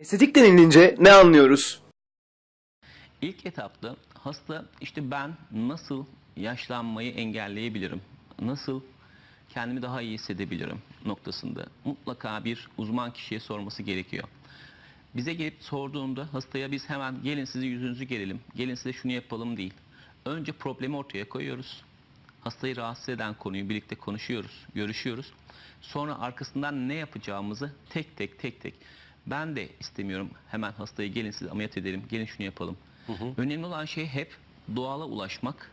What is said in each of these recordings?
Estetik denilince ne anlıyoruz? İlk etapta hasta işte ben nasıl yaşlanmayı engelleyebilirim? Nasıl kendimi daha iyi hissedebilirim noktasında mutlaka bir uzman kişiye sorması gerekiyor. Bize gelip sorduğunda hastaya biz hemen gelin sizi yüzünüzü gelelim, gelin size şunu yapalım değil. Önce problemi ortaya koyuyoruz. Hastayı rahatsız eden konuyu birlikte konuşuyoruz, görüşüyoruz. Sonra arkasından ne yapacağımızı tek tek tek tek. Ben de istemiyorum hemen hastayı gelin sizi ameliyat edelim, gelin şunu yapalım. Önemli olan şey hep doğala ulaşmak.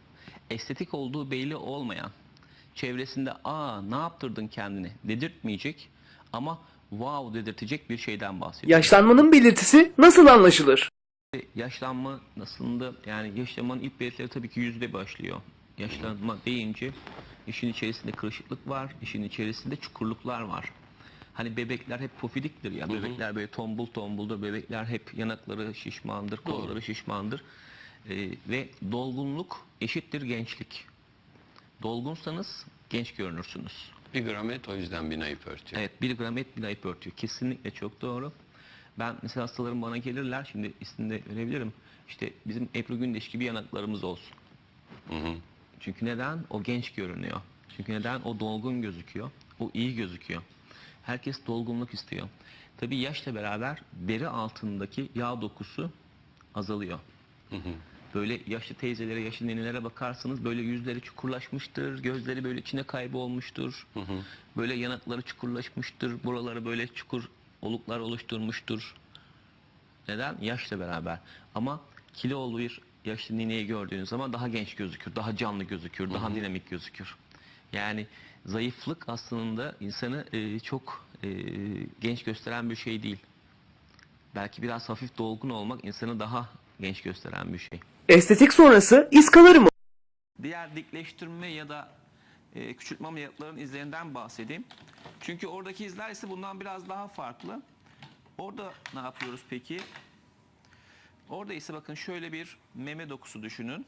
Estetik olduğu belli olmayan, çevresinde aa ne yaptırdın kendini dedirtmeyecek ama wow dedirtecek bir şeyden bahsediyor. Yaşlanmanın belirtisi nasıl anlaşılır? Yaşlanma nasılında yani yaşlanmanın ilk belirtileri tabii ki yüzde başlıyor. Yaşlanma deyince işin içerisinde kırışıklık var, işin içerisinde çukurluklar var. Hani bebekler hep pofidiktir ya. Bebekler böyle tombul tombuldur. Bebekler hep yanakları şişmandır, kolları şişmandır. Ee, ve dolgunluk eşittir gençlik. Dolgunsanız genç görünürsünüz. Bir gram et o yüzden binayı örtüyor. Evet bir gram et bir ayıp örtüyor. Kesinlikle çok doğru. Ben mesela hastalarım bana gelirler şimdi ismini de verebilirim. İşte bizim Ebru Gündeş gibi yanaklarımız olsun. Çünkü neden? O genç görünüyor. Çünkü neden? O dolgun gözüküyor. O iyi gözüküyor. Herkes dolgunluk istiyor. Tabii yaşla beraber deri altındaki yağ dokusu azalıyor. Böyle yaşlı teyzelere, yaşlı nenelere bakarsınız böyle yüzleri çukurlaşmıştır, gözleri böyle içine kaybolmuştur. Böyle yanakları çukurlaşmıştır, buraları böyle çukur oluklar oluşturmuştur. Neden? Yaşla beraber. Ama kilolu bir yaşlı nineyi gördüğünüz zaman daha genç gözükür, daha canlı gözükür, daha dinamik gözükür. Yani zayıflık aslında insanı e, çok e, genç gösteren bir şey değil. Belki biraz hafif dolgun olmak insanı daha genç gösteren bir şey. Estetik sonrası iz kalır mı? Diğer dikleştirme ya da e, küçültme ameliyatlarının izlerinden bahsedeyim. Çünkü oradaki izler ise bundan biraz daha farklı. Orada ne yapıyoruz peki? Orada ise bakın şöyle bir meme dokusu düşünün.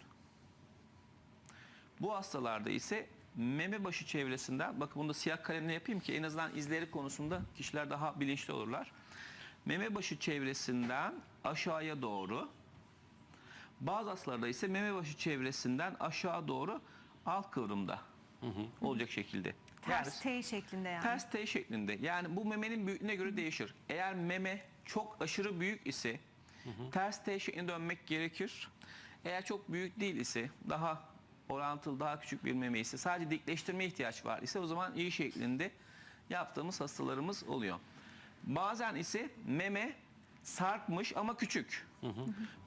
Bu hastalarda ise meme başı çevresinden, bakın bunu da siyah kalemle yapayım ki en azından izleri konusunda kişiler daha bilinçli olurlar. Meme başı çevresinden aşağıya doğru bazı hastalarda ise meme başı çevresinden aşağı doğru alt kıvrımda olacak şekilde. Ters T şeklinde yani. Ters T şeklinde. Yani bu memenin büyüklüğüne göre değişir. Eğer meme çok aşırı büyük ise ters T şeklinde dönmek gerekir. Eğer çok büyük değil ise daha orantılı daha küçük bir meme ise sadece dikleştirme ihtiyaç var ise o zaman iyi şeklinde yaptığımız hastalarımız oluyor. Bazen ise meme sarkmış ama küçük.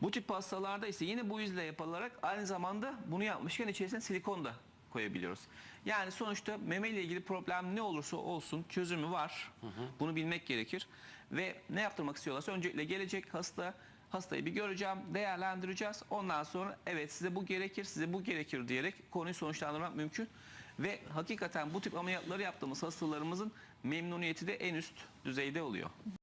Bu tip hastalarda ise yine bu yüzle yapılarak aynı zamanda bunu yapmışken içerisine silikon da koyabiliyoruz. Yani sonuçta meme ile ilgili problem ne olursa olsun çözümü var. Bunu bilmek gerekir. Ve ne yaptırmak istiyorlarsa öncelikle gelecek hasta hastayı bir göreceğim, değerlendireceğiz. Ondan sonra evet size bu gerekir, size bu gerekir diyerek konuyu sonuçlandırmak mümkün. Ve hakikaten bu tip ameliyatları yaptığımız hastalarımızın memnuniyeti de en üst düzeyde oluyor.